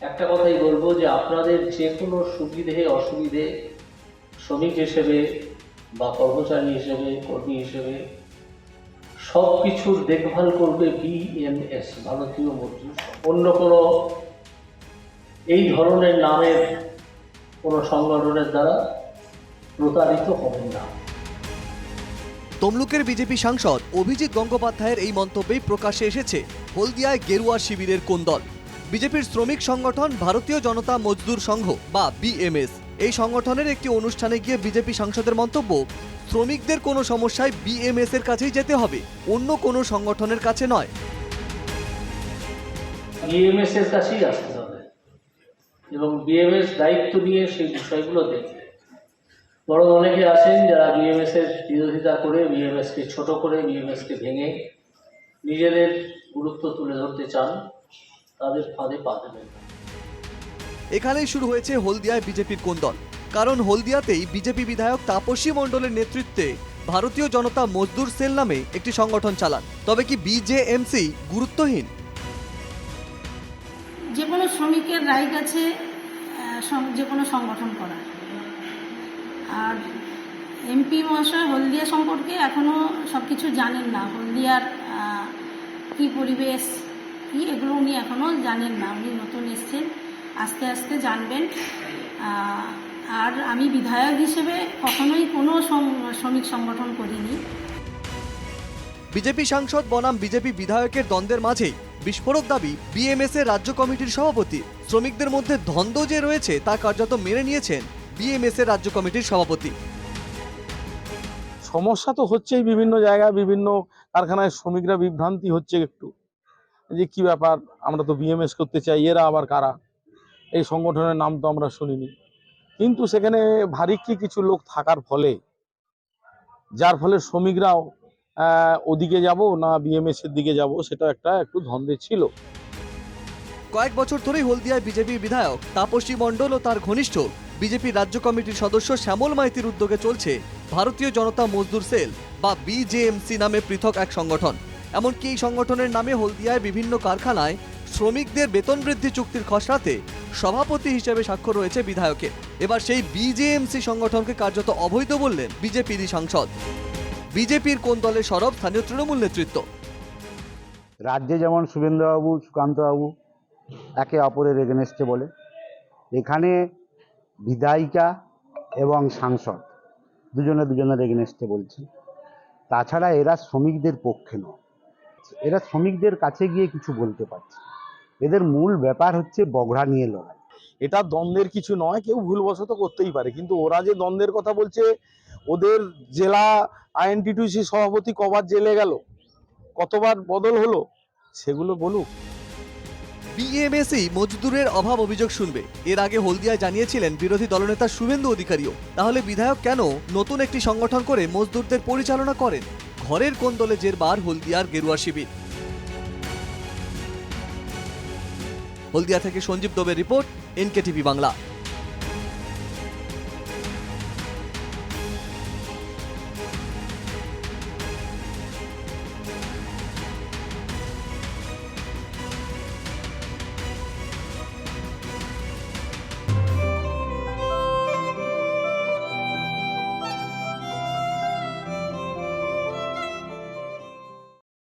একটা কথাই বলব যে আপনাদের যে কোনো সুবিধে, অসুবিধে, শ্রমিক হিসেবে বা কর্মচারী হিসেবে, কর্মী হিসেবে সব কিছুর দেখভাল করবে বিএমএস ভারতীয় মজদুর অন্য কোনো এই ধরনের নামের কোনো সংগঠনের দ্বারা প্রতারিত হবেন না। তমলুকের বিজেপি সাংসদ অভিজিৎ গঙ্গোপাধ্যায়ের এই মন্তব্যেই প্রকাশে এসেছে হলদিয়ায় গেরুয়া শিবিরের কোন দল বিজেপির শ্রমিক সংগঠন ভারতীয় জনতা মজদুর সংঘ, বা বিএমএস। এই সংগঠনের একটি অনুষ্ঠানে গিয়ে বিজেপি সাংসদের মন্তব্য, শ্রমিকদের কোনো সমস্যায় বিএমএস এর কাছেই যেতে হবে, অন্য কোনো সংগঠনের কাছে নয়। বিএমএস এর কাছেই আসতে হবে। এবং বিএমএস দায়িত্ব নিয়ে সেই বিষয়গুলো দেখবে। বরং অনেকে আছেন যারা বিএমএস এর বিরোধিতা করে, বিএমএস কে ছোট করে, বিএমএস কে ভেঙে নিজেদের গুরুত্ব তুলে ধরতে চান। তাদের ফাঁদে পা দেবেন না। এখানেই শুরু হয়েছে হলদিয়ায় বিজেপির কোন্দল কারণ হলদিয়াতেই বিজেপি বিধায়ক তাপসী মণ্ডলের নেতৃত্বে ভারতীয় জনতা মজদুর সেল নামে একটি সংগঠন চালান। তবে কি বিজেএমসি গুরুত্বহীন? যে কোনো শ্রমিকের রাইট আছে আহ, যে কোনো সংগঠন করা আর এমপি মহাশয় হলদিয়া সম্পর্কে এখনও সব কিছু জানেন না। হলদিয়ার আহ, কী পরিবেশ কী এগুলো উনি এখনও জানেন না। উনি নতুন এসছেন আস্তে আস্তে জানবেন। আর আমি বিধায়ক হিসেবে কখনোই কোনো শ্রমিক সংগঠন করিনি। বিজেপি সাংসদ বনাম বিজেপি বিধায়কের দ্বন্দ্বের মাঝেই বিস্ফোরক দাবি বিএমএস এর রাজ্য কমিটির সভাপতি। শ্রমিকদের মধ্যে দ্বন্দ্ব যে রয়েছে তা কার্যত মেনে নিয়েছেন বিএমএস এর রাজ্য কমিটির সভাপতি। সমস্যা তো হচ্ছেই বিভিন্ন জায়গায় বিভিন্ন কারখানায় শ্রমিকরা বিভ্রান্তি হচ্ছে একটু। যে কি ব্যাপার? আমরা তো বিএমএস করতে চাই, এরা আবার কারা? এই সংগঠনের নাম তো আমরা শুনিনি। কিন্তু সেখানে ভারিক্কি কিছু লোক থাকার ফলে, যার ফলে শ্রমিকরাও ওদিকে যাব না বিএমএস এর দিকে যাব, সেটা একটা একটু ধন্দে ছিল। কয়েক বছর ধরেই হলদিয়ায় বিজেপির বিধায়ক তাপসী মণ্ডল ও তার ঘনিষ্ঠ বিজেপি রাজ্য কমিটির সদস্য শ্যামল মাইতির উদ্যোগে চলছে ভারতীয় জনতা মজদুর সেল বা বিজেএমসি নামে পৃথক এক সংগঠন। এমনকি এই সংগঠনের নামে হলদিয়ায় বিভিন্ন কারখানায় শ্রমিকদের বেতন বৃদ্ধি চুক্তির খসড়াতে সভাপতি হিসেবে স্বাক্ষর রয়েছে বিধায়কের। এবার সেই বিজেএমসি সংগঠনকে কার্যত অবৈধ বললেন বিজেপিরই সাংসদ। বিজেপির কোন দলের সরব? স্থানীয় তৃণমূল নেতৃত্ব। রাজ্যে যেমন শুভেন্দুবাবু, সুকান্তবাবু একে অপরের এগেনস্টে বলে। এখানে বিধায়িকা এবং সাংসদ দুজনে দুজনের এগেনস্টে বলছে। তাছাড়া এরা শ্রমিকদের পক্ষে নয়। এরা শ্রমিকদের কাছে গিয়ে কিছু বলতে পারছে এদের মূল ব্যাপার হচ্ছে বগড়া নিয়ে লড়াই। এটা দ্বন্দ্বের কিছু নয় কেউ ভুলবশত করতেই পারে। কিন্তু ওরা যে দ্বন্দ্বের কথা বলছে ওদের জেলা আইএনটিটিউসি সভাপতি কবার জেলে গেল? কতবার বদল হলো? সেগুলো বলুক। বিএমএসই মজদুরের অভাব অভিযোগ শুনবে। এর আগে হলদিয়ায় জানিয়েছিলেন বিরোধী দলনেতা শুভেন্দু অধিকারীও। তাহলে বিধায়ক কেন নতুন একটি সংগঠন করে মজদুরদের পরিচালনা করেন? ঘরের কোন দলে জেরবার হলদিয়ার গেরুয়া শিবির। হলদিয়া থেকে সঞ্জীব দবের রিপোর্ট এনকে টিভি বাংলা।